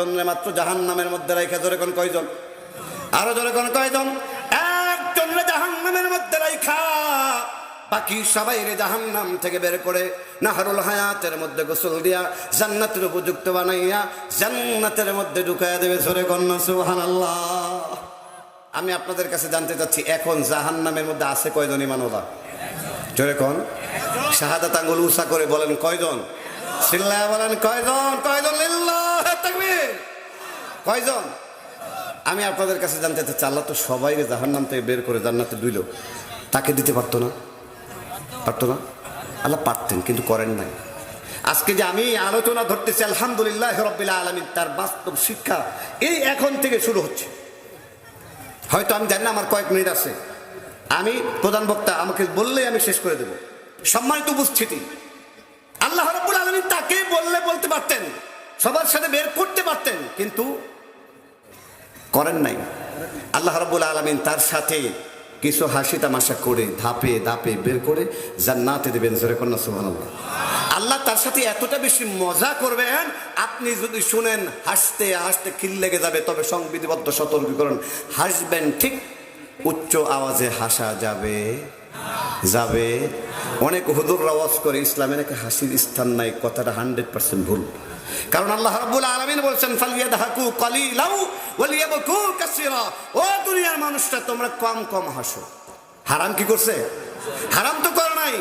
জন্যে মাত্র জাহান নামের মধ্যে রাইখা ধরে কোন কয়জন? আরও ধরে কোন কয়জন? একজন জাহান নামের মধ্যে রাইখা। বাকি সবাই রে জাহান নাম থেকে বের করে নাহারুল হায়াতের মধ্যে গোসল দিয়া জান্নাতের উপযুক্ত বানাইয়া জান্নাতের মধ্যে ঢুকাইয়া দেবে ধরে কন্যা সুহান আমি আপনাদের কাছে জানতে চাচ্ছি, এখন জাহান নামের মধ্যে আছে কয়জন ইমানওয়ালা? জোরে কোন? শাহাদাত আঙ্গুল উষা করে বলেন কয়জন? সিল্লায় বলেন কয়জন? কয়জন লিল্লাহ কয়জন? আমি আপনাদের কাছে জানতে চাচ্ছি, আল্লাহ তো সবাই জাহান্নাম থেকে বের করে জান্নাতে দুইল তাকে দিতে পারতো না? পারতো না? আল্লাহ পারতেন, কিন্তু করেন নাই। আজকে যে আমি আলোচনা ধরতেছি, আলহামদুলিল্লাহ রব্বিল আলমিন, তার বাস্তব শিক্ষা এই এখন থেকে শুরু হচ্ছে। হয়তো আমি জানি না, আমার কয়েক মিনিট আছে। আমি প্রধান বক্তা, আমাকে বললেই আমি শেষ করে দেব। সম্মানিত উপস্থিতি, আল্লাহ রব্বুল আলমিন তাকে বললে বলতে পারতেন। সবার সাথে বের করতে পারতেন, কিন্তু করেন নাই। আল্লাহ রব্বুল আলমিন তার সাথে কিছু হাসি তামাশা করে ধাপে ধাপে বের করে জান্নাতে দেবেন, জোরে কন্যা সুহান আল্লাহ তার সাথে এতটা বেশি মজা করবেন, আপনি যদি শুনেন হাসতে হাসতে খিল লেগে যাবে, তবে সংবিধিবদ্ধ সতর্কীকরণ। হাসবেন ঠিক উচ্চ আওয়াজে হাসা যাবে যাবে। অনেক হুদুর আওয়াজ করে, ইসলামের একটা হাসির স্থান নাই, কথাটা হান্ড্রেড পার্সেন্ট ভুল। কারণ আল্লাহ রাব্বুল আলামিন বলছেন, ফালিয়াদহাকু কালিলাউ ওয়ালিয়াবকু কাসীরা। ও দুনিয়ার মানুষটা, তোমরা কম কম হাসো। হারাম কি করছে? হারাম তো করে নাই।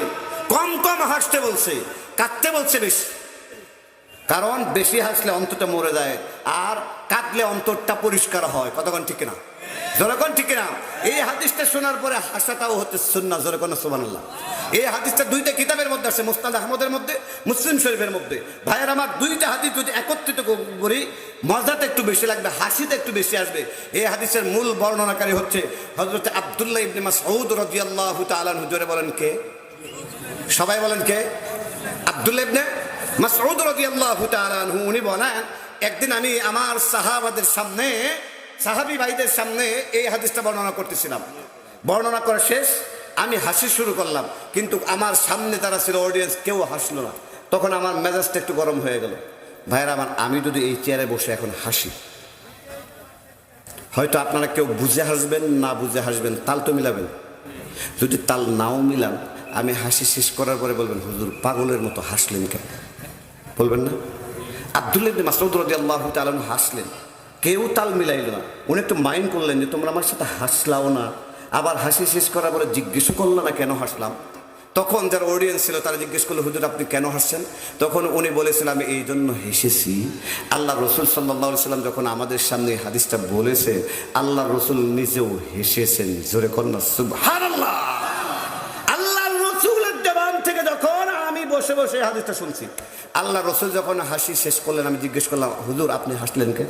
কম কম হাসতে বলছে, কাঁদতে বলছে বেশি। কারণ বেশি হাসলে অন্তরটা মরে যায়, আর কাঁদলে অন্তরটা পরিষ্কার হয়। কতক্ষণ ঠিক না জনগণ ঠিক না এই হাদিসটা শোনার পরে হাসাটাও হতে সুন্না জনগণ সুবানাল্লাহ এই হাদিসটা দুইটা কিতাবের মধ্যে আছে, মুস্তাদ আহমদের মধ্যে, মুসলিম শরীফের মধ্যে। ভাইয়ের আমার দুইটা হাদিস যদি একত্রিত করি, মজাটা একটু বেশি লাগবে হাসিতে একটু বেশি আসবে। এই হাদিসের মূল বর্ণনাকারী হচ্ছে হজরত আবদুল্লাহ ইবনে মাসউদ রাদিয়াল্লাহু তাআলা হুজুরে বলেন কে? সবাই বলেন কে? আবদুল্লাহ ইবনে মাসউদ রাদিয়াল্লাহু তাআলা উনি বলেন, একদিন আমি আমার সাহাবাদের সামনে সাহাবি ভাইদের সামনে এই হাদিসটা বর্ণনা করতেছিলাম। বর্ণনা করা শেষ, আমি হাসি শুরু করলাম, কিন্তু আমার সামনে যারা ছিল অডিয়েন্স কেউ হাসলো না। তখন আমার মেজাজটা একটু গরম হয়ে গেল। ভাইয়ের আমার, আমি যদি এই চেয়ারে বসে এখন হাসি, হয়তো আপনারা কেউ বুঝে হাসবেন, না বুঝে হাসবেন, তাল তো মিলাবেন। যদি তাল নাও মিলান, আমি হাসি শেষ করার পরে বলবেন, হুজুর, পাগলের মতো হাসলেন কেন? বলবেন না? আবদুল্লাহ ইবনে মাসউদ রাদিয়াল্লাহু তাআলা আনহু হাসলেন। কেউ তাল মিলাইল না। উনি একটু মাইন্ড করলেন যে, তোমরা আমার সাথে হাসলাও না। আবার হাসি শেষ করার পরে জিজ্ঞেস করল না কেন হাসলাম? তখন যারা অডিয়েন্স ছিল তারা জিজ্ঞেস করল, হুজুর, আপনি কেন হাসছেন? তখন উনি বলেছেন, আমি এই জন্য হেসেছি। আল্লাহ রসুল সাল্লাহ সাল্লাম যখন আমাদের সামনে হাদিসটা বলেছে আল্লাহ রসুল নিজেও হেসেছেন। জোরে কন্যা সুবহানাল্লাহ! আল্লাহ রসুলের জবান থেকে যখন আমি বসে বসে হাদিসটা শুনছি আল্লাহ রসুল যখন হাসি শেষ করলেন, আমি জিজ্ঞেস করলাম, হুজুর, আপনি হাসলেন কে?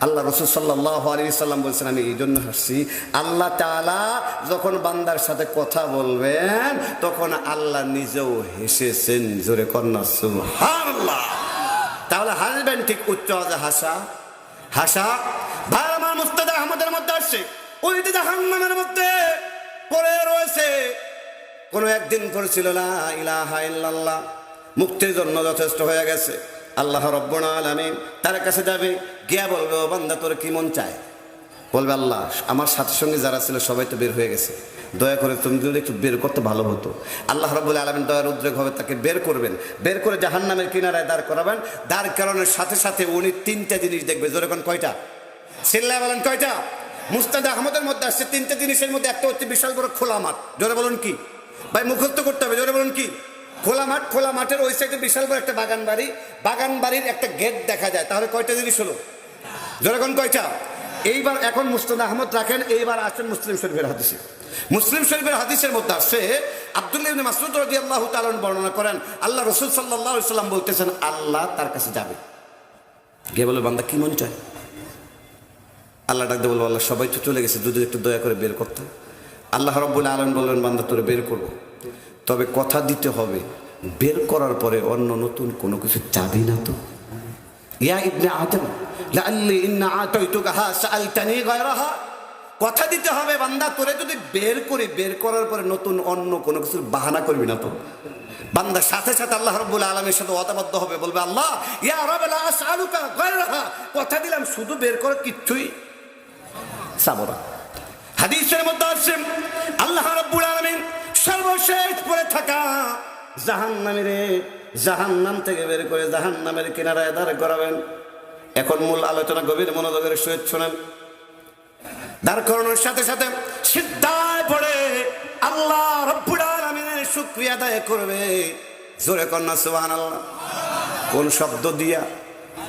আল্লাহ রসুল সাল্লাহ আলী সাল্লাম বলছেন, আমি এই জন্য হাসছি। আল্লাহ তালা যখন বান্দার সাথে কথা বলবেন, তখন আল্লাহ নিজেও হেসেছেন, জোরে কন্যা সুবহানাল্লাহ। তাহলে হাসবেন ঠিক উচ্চ আওয়াজে, হাসা হাসা। ভাই, আমার মুস্তাদ আহমদের মধ্যে আসছে। ওই যে জাহান্নামের মধ্যে পড়ে রয়েছে। কোনো একদিন করেছিল না ইলাহা ইল্লাল্লাহ। মুক্তির জন্য যথেষ্ট হয়ে গেছে। আল্লাহ রব্বনা আলামিন তার কাছে যাবে, গিয়া বলবে, ও বান্দা, তোর কি মন চায়? বলবে, আল্লাহ, আমার সাথে সঙ্গে যারা ছিল, সবাই তো বের হয়ে গেছে। দয়া করে তুমি যদি একটু বের করতে ভালো হতো। আল্লাহ রব্বুল আলমিন দয়ার উদ্রেক হবে তাকে বের করবেন। বের করে জাহান্নামের কিনারায় দাঁড় করাবেন। দাঁড় করানোর সাথে সাথে উনি তিনটা জিনিস দেখবে। যেরকম কয়টা? সিল্লা বলেন, কয়টা? মুস্তাদ আহমদের মধ্যে আসছে তিনটা জিনিসের মধ্যে একটা হচ্ছে বিশাল বড় খোলা মাঠ। জোরে বলুন কি? ভাই, মুখস্থ করতে হবে। জোরে বলুন কি? খোলা মাঠ, খোলা মাঠের ওই সাইডে বিশাল বড় একটা বাগান বাড়ি। বাগান বাড়ির একটা গেট দেখা যায়। তাহলে কয়টা জিনিস হলো? যেরকম কয়টা? এইবার এখন মুস্তাদ আহমদ রাখেন, এইবার আসেন মুসলিম শরীফের হাদিসে। মুসলিম শরীফের হাদিসের মধ্যে আসছে, আব্দুল্লাহ ইবনে মাসউদ রাদিয়াল্লাহু তাআলা বর্ণনা করেন, আল্লাহ রসুল আলাইহি সাল্লাম বলতেছেন, আল্লাহ তার কাছে যাবে। গিয়ে বলে, বান্দা, কি মন চায়? আল্লাহ ডাকতে বলব, আল্লাহ, সবাই তো চলে গেছে, যদি একটু দয়া করে বের করতে আল্লাহ রব্বুল আলম বললেন, বান্দা, তোরে বের করব। তবে কথা দিতে হবে, বের করার পরে অন্য নতুন কোনো কিছু চাবি না তো? ইয়া কথা দিতে হবে বান্দা, তোরে যদি বের করি, বের করার পরে নতুন অন্য কোনো কিছুর বাহানা করবি না তো? বান্দার সাথে সাথে আল্লাহ রব্বুল আলমের সাথে অতাবদ্ধ হবে, বলবে, আল্লাহ, ইয়া কথা দিলাম, শুধু বের করে কিচ্ছুই সাবরা হাদিসের মধ্যে আছে আল্লাহ রব্বুল আলমিন সর্বশেষ পড়ে থাকা জাহান নামিরে জাহান নাম থেকে বের করে জাহান নামের কিনারায় দাঁড় করাবেন। এখন মূল আলোচনা গভীর মনোযোগের সহিত শোনেন। দাঁড় করানোর সাথে সাথে সিদ্ধায় পড়ে আল্লাহ রব্বুল আলমিনের শুক্রিয়া দায় করবে। জোরে কন্যা সুহান আল্লাহ কোন শব্দ দিয়া,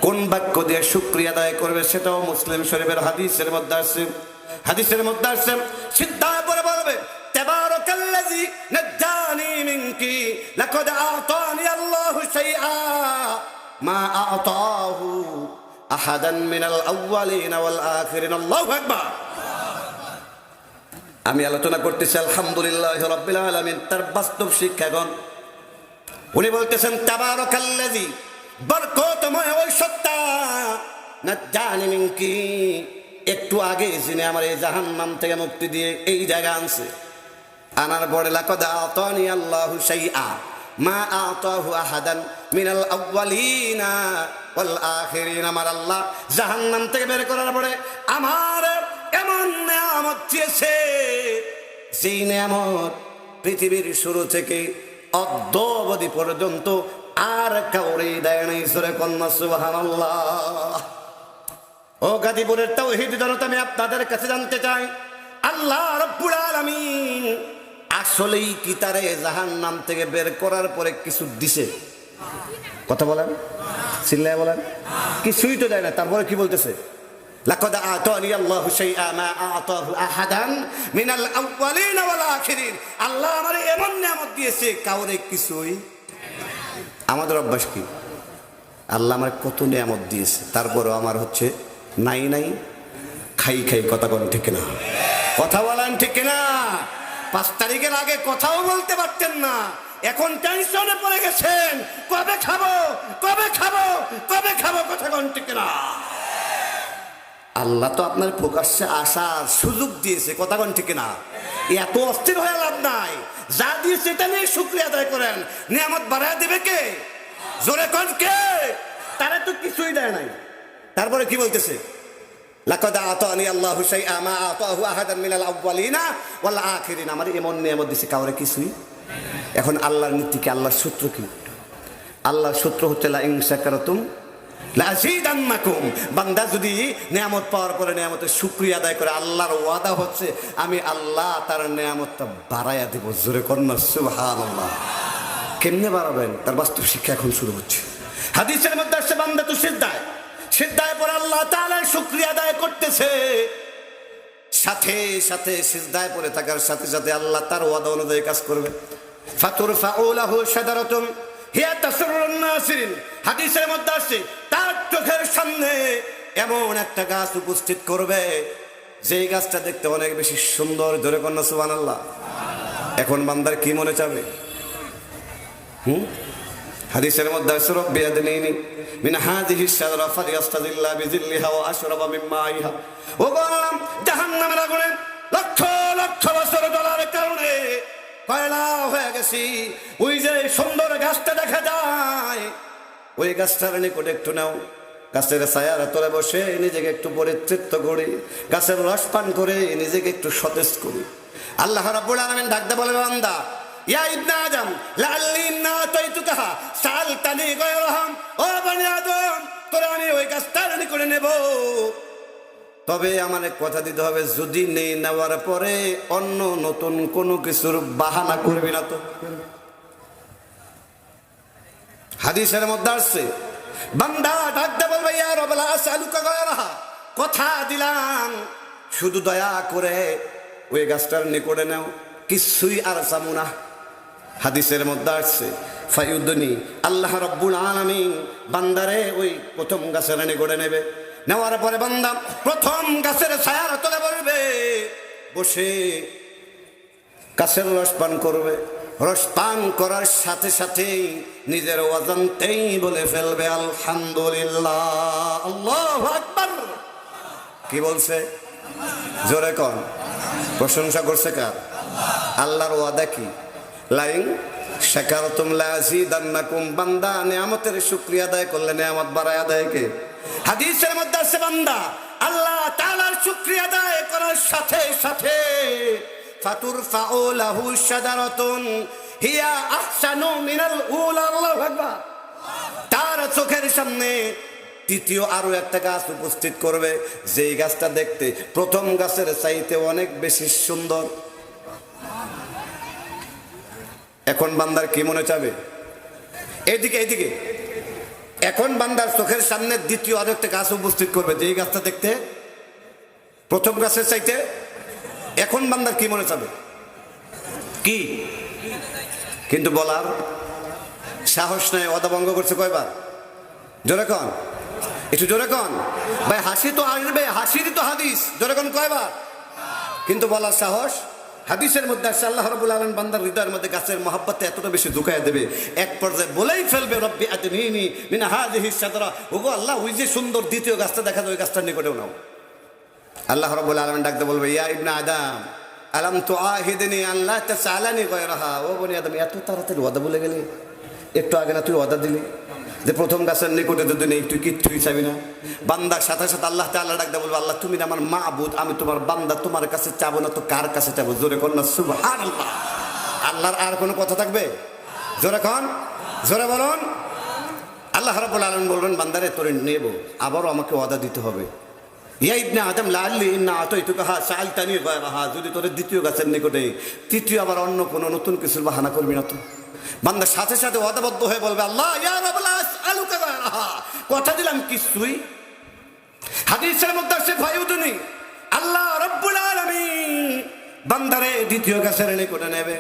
কোন বাক্য দিয়ে শুক্রিয়া দায় করবে সেটাও মুসলিম শরীফের হাদিসের মধ্যে আসছে। হাদিসের মধ্যে আসছে, সিদ্ধায় الذي نجاني منك لقد أعطاني الله شيئا ما أعطاه أحدا من الأولين والآخرين الله أكبر আমি আলোচনা করতেছি আলহামদুলিল্লাহ রব্বিল আলামিন তার বাস্তব শিক্ষাগণ উনি বলতেছেন তাবারাকাল্লাযী বরকতময় ওই সত্তা না জানি কি একটু আগে যিনি আমার এই জাহান্নাম থেকে মুক্তি দিয়ে এই জায়গা আনছে আনার পরে আল্লাহু মা আমার আল্লাহ জাহান্নাম থেকে করার পরে আমার এমন পৃথিবীর শুরু থেকে অদ্যবধি পর্যন্ত আর কাউরে দেয় নাই। সুরে কন্যা সুবহানাল্লাহ। ও গাজীপুরের তৌহিদ জনতা, আমি আপনাদের কাছে জানতে চাই, আল্লাহ রব্বুল আলামিন আসলেই কি তারে জাহান নাম থেকে বের করার পরে কিছু দিছে? কথা বলেন। চিল্লায় বলেন। কিছুই তো দেয় না, তারপরে কি বলতেছে? আতানি আল্লাহু শাইআ মা আতাহু আহাদান মিনাল আউয়ালিন ওয়াল আল্লাহ আমারে এমন নিয়ামত দিয়েছে, কাউরে কিছুই। আমাদের অভ্যাস কি? আল্লাহ আমার কত নিয়ামত দিয়েছে, তারপরও আমার হচ্ছে নাই নাই, খাই খাই কথা কোন ঠিক না কথা বলেন ঠিক না পাঁচ তারিখের আগে কথাও বলতে পারতেন না। এখন টেনশনে পড়ে গেছেন। কবে খাব? কবে খাব? কবে খাব কথা কোন ঠিক না? আল্লাহ তো আপনার প্রকাশ্যে আসার সুযোগ দিয়েছে, কথা কোন ঠিক না? এত অস্থির হয়ে লাভ নাই। যা দিয়েছে এটা নিয়ে শুক্রিয়া আদায় করেন। নিয়ামত বাড়ায় দেবে কে? জোরে কোন কে? তারা তো কিছুই দেয় নাই। তারপরে কি বলতেছে? লাকাদ আতানি আল্লাহু শাইআ মা আতাহু আহাদান মিনাল আউয়ালিনা ওয়াল আখিরিন। আমার এমন নিয়ামত দিছে, কাউরে কিছুই? এখন আল্লাহর নীতি কি? আল্লাহর সূত্র কি? আল্লাহর সূত্র হচ্ছে লা ইন শাকারাতুম লাজিদান্নাকুম বান্দা যদি নিয়ামত পাওয়ার পরে নিয়ামতের শুকরিয়া আদায় করে, আল্লাহর ওয়াদা হচ্ছে, আমি আল্লাহ তার নিয়ামতটা বাড়াইয়া দেব। জোরে কন্যা, সুবহানাল্লাহ। কেমনে বাড়াবেন? তার বাস্তব শিক্ষা এখন শুরু হচ্ছে। হাদিসের মধ্যে আসছে, বান্দা তো সিদ্ধায়। সিদ্ধায় পরে আল্লাহ তাআলার শুকরিয়া আদায় করতেছে। সাথে সাথে সিজদায় পড়ে থাকার সাথে সাথে আল্লাহ তার ওয়াদা অনুযায়ী কাজ করবে। ফাতুর ফাউলাহু শাদারাতুম হিয়া তাসরুন নাসিরিন। হাদিসের মধ্যে আসছে, তার চোখের সামনে এমন একটা গাছ উপস্থিত করবে, যেই গাছটা দেখতে অনেক বেশি সুন্দর। ধরে কন্যা সুবহানাল্লাহ। এখন বান্দার কি মনে চাবে? হুম? হাদিসের মধ্যে মিন হাযিহি শাজরা ফালিয়াস্তাযিল্লা বিযিল্লিহা ওয়া আশরাবা মিন মাইহা। ও বললাম জাহান্নামের আগুনে লক্ষ লক্ষ বছর জ্বলার কারণে কয়লা হয়ে গেছি। ওই যে সুন্দর গাছটা দেখা যায়, ওই গাছটার নিকটে একটু নাও। গাছের ছায়ার তোলে বসে নিজেকে একটু পরিতৃপ্ত করি, গাছের রস পান করে নিজেকে একটু সতেজ করি। আল্লাহ রাব্বুল আলামিন ডাকতে বলে, বান্দা ইয়া ইবনে আদম লাআল্লি ইন্না আতাইতুকা সালতানি গায়রাহাম। ও বনি আদম, তোরা আমি ওই গাছটার নিকটে নেব। তবে আমার কথা দিতে হবে, যদি নেই নেওয়ার পরে অন্য নতুন কোনো কিছুর বাহানা করবি না তো। হাদিসের মধ্যে আসছে, বান্দা ডাকতে বলবে, ইয়া রবলা সালুকা গয়রাহা। কথা দিলাম, শুধু দয়া করে ওই গাছটার নিকটে নেও, কিছুই আর চামু না। হাদিসের মধ্যে আসছে, ফাইউদ্দনি, আল্লাহ রব্বুল আলামিন বান্দারে ওই প্রথম গাছের নিকটে নেবে। নেওয়ার পরে বান্দা প্রথম গাছের ছায়ার তলে বলবে বসে গাছের রস পান করবে। রস পান করার সাথে সাথে নিজের অজান্তেই বলে ফেলবে, আলহামদুলিল্লাহ, আল্লাহ কি বলছে? জোরে কন। প্রশংসা করছে কার? আল্লাহর ওয়াদা কি? লাইন শেখার তুমলা জিদান্নাকুম বান্দা নিয়ামতের শুক্রিয়া আদায় করলে নিয়ামত বাড়ায় আদায় কে? হাদিসের মধ্যে আছে বান্দা, আল্লাহ তাআলার শুক্রিয়া আদায় করার সাথে সাথে ফাতুর ফাউলাহু শাজারাতুন হিয়া আহসানু মিনাল উলা আল্লাহু আকবার। তার চোখের সামনে তৃতীয় আরও একটা গাছ উপস্থিত করবে, যেই গাছটা দেখতে প্রথম গাছের চাইতে অনেক বেশি সুন্দর। এখন বান্দার কি মনে চাবে? এইদিকে এইদিকে। এখন বান্দার চোখের সামনে দ্বিতীয় আরও একটা গাছ উপস্থিত করবে যেই গাছটা দেখতে? প্রথম গাছের চাইতে? এখন বান্দার কি মনে চাবে? কি? কিন্তু বলার সাহস নাই অদাভঙ্গ করছে কয়বার? জোরে কন। একটু জোরে কন। ভাই, হাসি তো আসবে, হাসিরই তো হাদিস। জোরে কন কয়বার? কিন্তু বলার সাহস হাদিসের মধ্যে আসছে আল্লাহ রবুল আলম বান্দার হৃদয়ের মধ্যে গাছের মহাব্বতে এতটা বেশি ঢুকাই দেবে। এক পর্যায়ে বলেই ফেলবে, রব্বি আদনিনি মিনা হাজিহি সাদরা। ওগো আল্লাহ, ওই যে সুন্দর দ্বিতীয় গাছটা দেখা যায়, ওই গাছটার নিকটেও নাও। আল্লাহ রবুল আলম ডাকতে বলবে, ইয়া ইবনা আদাম, আলাম তো আহিদিনী আল্লাহ তা চালানি কয় রাহা ও বনি আদম, এত তাড়াতাড়ি ওয়াদা বলে গেলি? একটু আগে না তুই ওয়াদা দিলি? যে প্রথম গাছের নিকটে যদি নেই, তুই কিচ্ছুই চাবি না। বান্দার সাথে সাথে আল্লাহ তাল্লাহ ডাকতে বলব, আল্লাহ, তুমি না আমার মাবুদ, আমি তোমার বান্দা, তোমার কাছে চাবো না, তো কার কাছে চাবো? জোরে কর না সুবহান আল্লাহ আল্লাহর আর কোনো কথা থাকবে? জোরে কন জোরে বলুন। আল্লাহ রাব্বুল আলামিন বলবেন, বান্দারে, তোরে নেব, আবারও আমাকে ওয়াদা দিতে হবে। ইয়া ইবনে আদম লাল্লি ইন্না আতাইতুকা হা সাআলতানি গায়রাহা। যদি তোরে দ্বিতীয় গাছের নিকটে, তৃতীয় আবার অন্য কোনো নতুন কিছুর বাহানা করবি না তো? বান্দা সাথে সাথে ওয়াদাবদ্ধ হয়ে বলবে, আল্লাহ কথা দিলাম কিছুই হাদিসের মধ্যে আছে ফায়ুদুনি আল্লাহ রাব্বুল আলামিন। বান্দারে দ্বিতীয় গাছের নিকটে নেবে?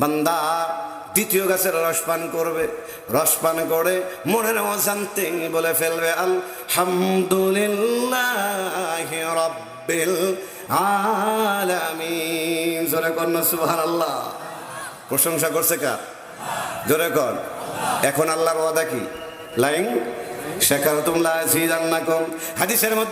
বান্দা দ্বিতীয় গাছের রস পান করবে, রস পান করে মনের অশান্তি বলে ফেলবে, আলহামদুলিল্লাহ রব্বিল আলামিন। জোরে না সুবহানাল্লাহ। প্রশংসা করছে কার? জোরে কর। এখন আল্লাহর ওয়াদা কি? লাইন? শেখার তোমলা হাদিসের মধ্যে